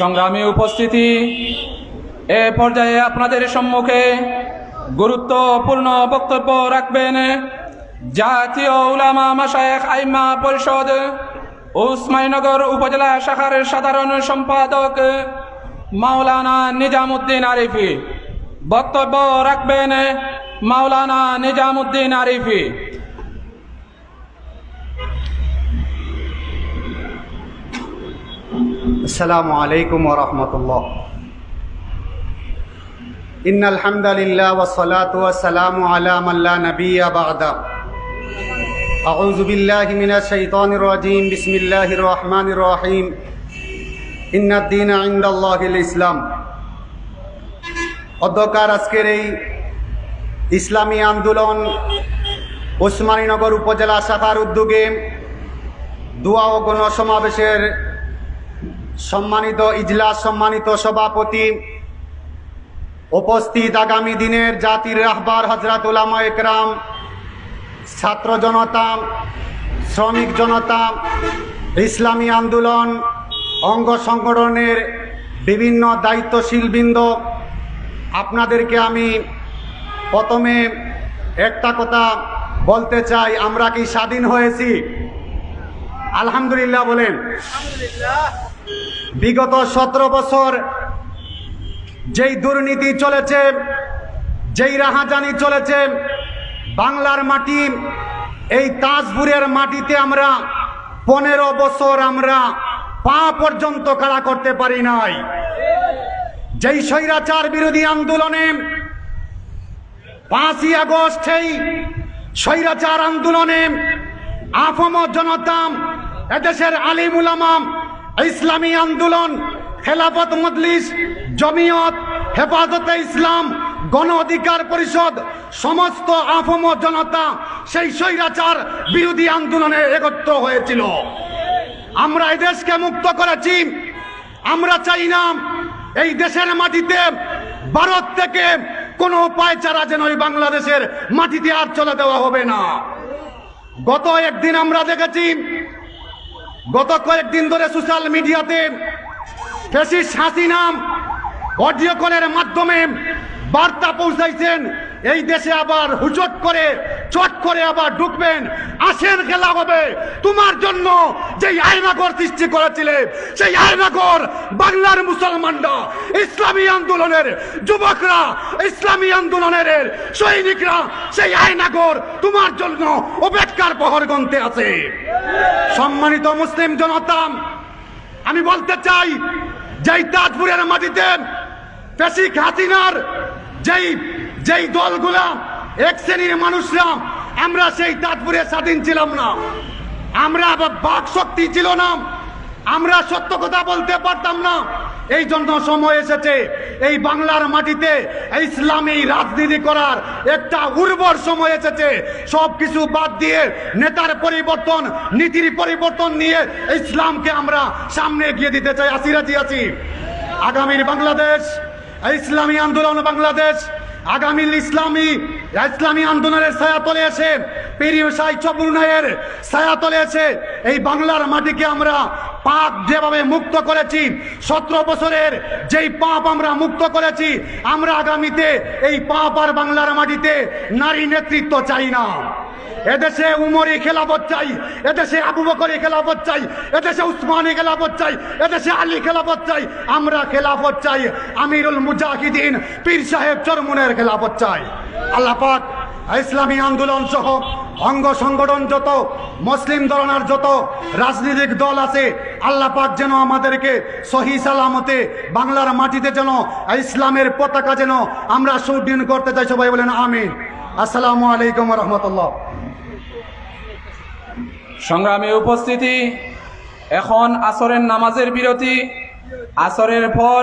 সংগ্রামী উপস্থিতি, এ পর্যায়ে আপনাদের সম্মুখে গুরুত্বপূর্ণ বক্তব্য রাখবেন জাতীয় উলামা মাসায়েখ আইমা পরিষদ, উসমাইনগর উপজেলা শাখার সাধারণ সম্পাদক মাওলানা নিজামুদ্দিন আরিফি। বক্তব্য রাখবেন মাওলানা নিজামুদ্দিন আরিফি। السلام عليكم ورحمة الله إن الحمد لله والصلاة والسلام على من لا نبي بعد أعوذ بالله من الشيطان الرجيم بسم الله الرحمن الرحيم إن الدين عند الله الإسلام অধ্যকার আজকের এই ইসলামী আন্দোলন ওসমানীনগর উপজেলা শাখার উদ্যোগে দোয়া ও গণসমাবেশের সম্মানিত ইজলাস, সম্মানিত সভাপতি, উপস্থিত আগামী দিনের জাতির রাহবার হজরত উলামা একরাম, ছাত্র জনতা, শ্রমিক জনতা, ইসলামী আন্দোলন, অঙ্গ সংগঠনের বিভিন্ন দায়িত্বশীল বৃন্দ, আপনাদেরকে আমি প্রথমে একটা কথা বলতে চাই, আমরা কি স্বাধীন হয়েছি? আলহামদুলিল্লাহ বলেন। বিগত সতেরো বছর যেই দুর্নীতি চলেছে, যেই রাহাজানি চলেছে, বাংলার মাটি, এই তাজপুরের মাটিতে আমরা পনেরো বছর আমরা পা পর্যন্ত কারা করতে পারি নাই। যেই স্বৈরাচার বিরোধী আন্দোলনে পাঁচই আগস্ট এই স্বৈরাচার আন্দোলনে আফম জনতা এদেশের আলিম উলামাম ইসলামী আন্দোলন, খেলাফত মজলিস, জমিয়ত, হেফাজতে ইসলাম, গণ অধিকার পরিষদ, সমস্ত আফম জনতা সেই স্বৈরাচার বিরোধী আন্দোলনে একত্র হয়েছিল। আমরা এই দেশকে মুক্ত করেছি। আমরা চাই না এই দেশের মাটিতে ভারত থেকে কোনো পায়চারা যেন ওই বাংলাদেশের মাটিতে আর চলে দেওয়া হবে না। গত একদিন আমরা দেখেছি গত কয়েকদিন ধরে সোশ্যাল মিডিয়াতে ফেসিস হাসিনাম অডিও কলের মাধ্যমে বার্তা পৌঁছাইছেন। এই দেশে আবার হুচট করে, চট করে আবার ঢুকবেন। আসেন খেলা হবে। তোমার জন্য যেই আয়নাগর সৃষ্টি করেছিলে, সেই আয়নাগর বাংলার মুসলমানরা, ইসলামী আন্দোলনের যুবকরা, ইসলামী আন্দোলনের সৈনিকরা, সেই আয়নাগর তোমার জন্য অপেক্ষার প্রহর গন্তে আছে। সম্মানিত মুসলিম জনতা, আমি বলতে চাই, যেই তাজপুরের মাটিতে পেশিক হাসিনার যেই যেই দলগুলা, এক শ্রেণির মানুষরা, আমরা সেই তাজপুরে স্বাধীন ছিলাম না। আমরা বাক শক্তি ছিল না। আমরা সত্য কথা বলতে পারতাম না। এই জন্য সময় এসেছে। এই বাংলার মাটিতে ইসলামী রাজনীতি করার একটা উর্বর সময় এসেছে। সব কিছু বাদ দিয়ে নেতার পরিবর্তন, নীতির পরিবর্তন নিয়ে ইসলামকে আমরা সামনে এগিয়ে দিতে চাই। আসিরাজি আছি? আগামীর বাংলাদেশ, ইসলামী আন্দোলন বাংলাদেশ, আগামী ইসলামী ইসলামী আন্দোলনের ছায়াতলে এসে পেরিয় সাই চবুরনায়ের ছায়াতলে এসে এই বাংলার মাটিকে আমরা পাপ যেভাবে মুক্ত করেছি, সতেরো বছরের যেই পাপ আমরা মুক্ত করেছি, আমরা আগামীতে এই পাপ আর বাংলার মাটিতে নারী নেতৃত্ব চাই না। এদেশে উমরি খেলাফত চাই, এদেশে আবু বকরি খেলাফত চাই, এদেশে উসমানী খেলাফত চাই, এদেশে আলী খেলাফত চাই, আমরা খেলাফত চাই, আমিরুল মুজাহিদিন, পীর সাহেব চরমুনের খেলাফত চাই। আল্লাহ পাক, ইসলামী আন্দোলন সহ অঙ্গ সংগঠন যত, মুসলিম দলনার যত রাজনৈতিক দল আছে আল্লাহ পাক যেন আমাদেরকে সহি সালামতে বাংলার মাটিতে যেন ইসলামের পতাকা যেন আমরা সুদিন করতে চাই। সবাই বলেন আমিন। আসসালামু আলাইকুম রহমতুল্লাহ। সংগ্রামে উপস্থিতি, এখন আসরের নামাজের বিরতি, আসরের পর